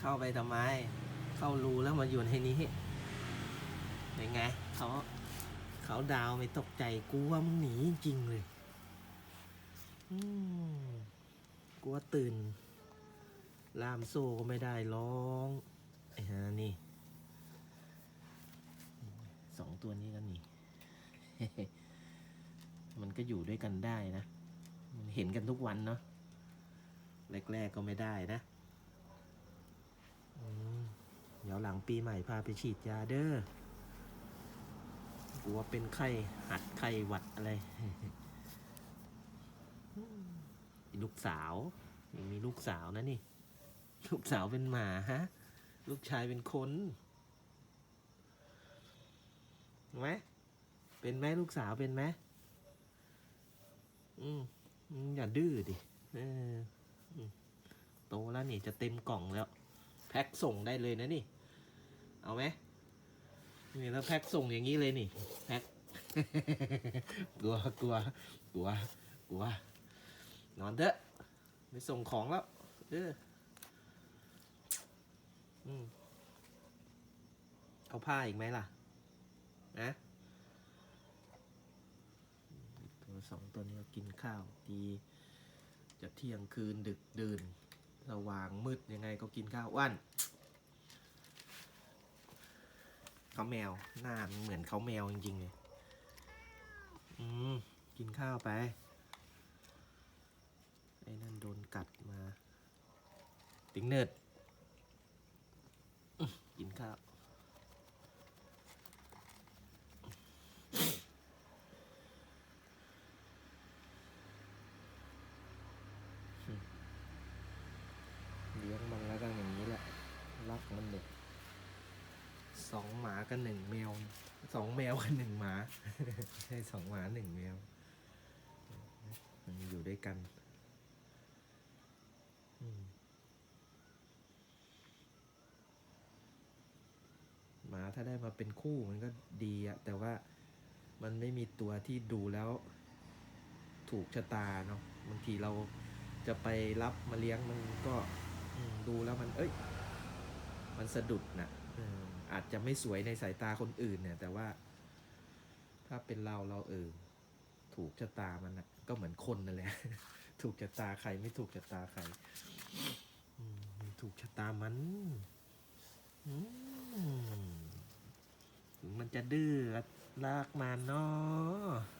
เข้าไปทำไม เข้ารูแล้วมาอยู่ในนี้เป็นไงเขาเขาดาวไม่ตกใจกูว่ามึงหนีจริงเลยอืมกูว่าตื่น ลามโซ่ก็ไม่ได้ร้องไอ้ฮะนี่สองตัวนี้กันนี่มันก็อยู่ด้วยกันได้นะ มันเห็นกันทุกวันเนาะแรกๆก็ไม่ได้นะ เดี๋ยวหลังปีใหม่พาไปฉีดยาเด้อกลัวเป็นไข้หัดไข้หวัดอะไร ลูกสาวยังมีลูกสาวนะนี่ ลูกสาวเป็นหมาฮะ ลูกชายเป็นคนเห็นไหมเป็นไหมลูกสาวเป็นไหมอืมอย่าดื้อดิเออโตแล้วนี่จะเต็มกล่องแล้ว แพ็คส่งได้เลยนะนี่ เอาไหมนี่แล้วแพ็คส่งอย่างนี้เลยนี่ แพ็คกลัวกลัวกลัวกลัวนอนเถอะไปส่งของแล้วเออเอาผ้าอีกไหมล่ะ นะตัวสองตัวนี้ก็กินข้าวดี จะเที่ยงคืนดึกดื่น สว่างมืดยังไงก็กินข้าวอ้วันเขาแมวหน้ามันเหมือนเขาแมวจริงๆเลยอืมกินข้าวไป ไอ้นั่นโดนกัดมา ติงเนิดอื้อกินข้าว เลี้ยงมันแล้วก็อย่างนี้แหละ รัก มันเด็กสองหมากับหนึ่งแมวสองแมวกับหนึ่งหมาใช่สองหมาหนึ่งแมว มันอยู่ด้วยกันหมาถ้าได้มาเป็นคู่มันก็ดีอะแต่ว่ามันไม่มีตัวที่ดูแล้วถูกชะตาเนาะบางทีเราจะไปรับมาเลี้ยงมันก็ดูแล้วมัน เอ้ย มันสะดุดนะเอออาจจะไม่สวยในสายตาคนอื่นเนี่ย แต่ว่า ถ้าเป็นเราเราเออถูกชะตามันนะก็เหมือนคนนั่นแหละ ถูกชะตาใครไม่ถูกชะตาใครอืมมันถูกชะตามันอืมถึงมันจะดื้อลากมาเนาะ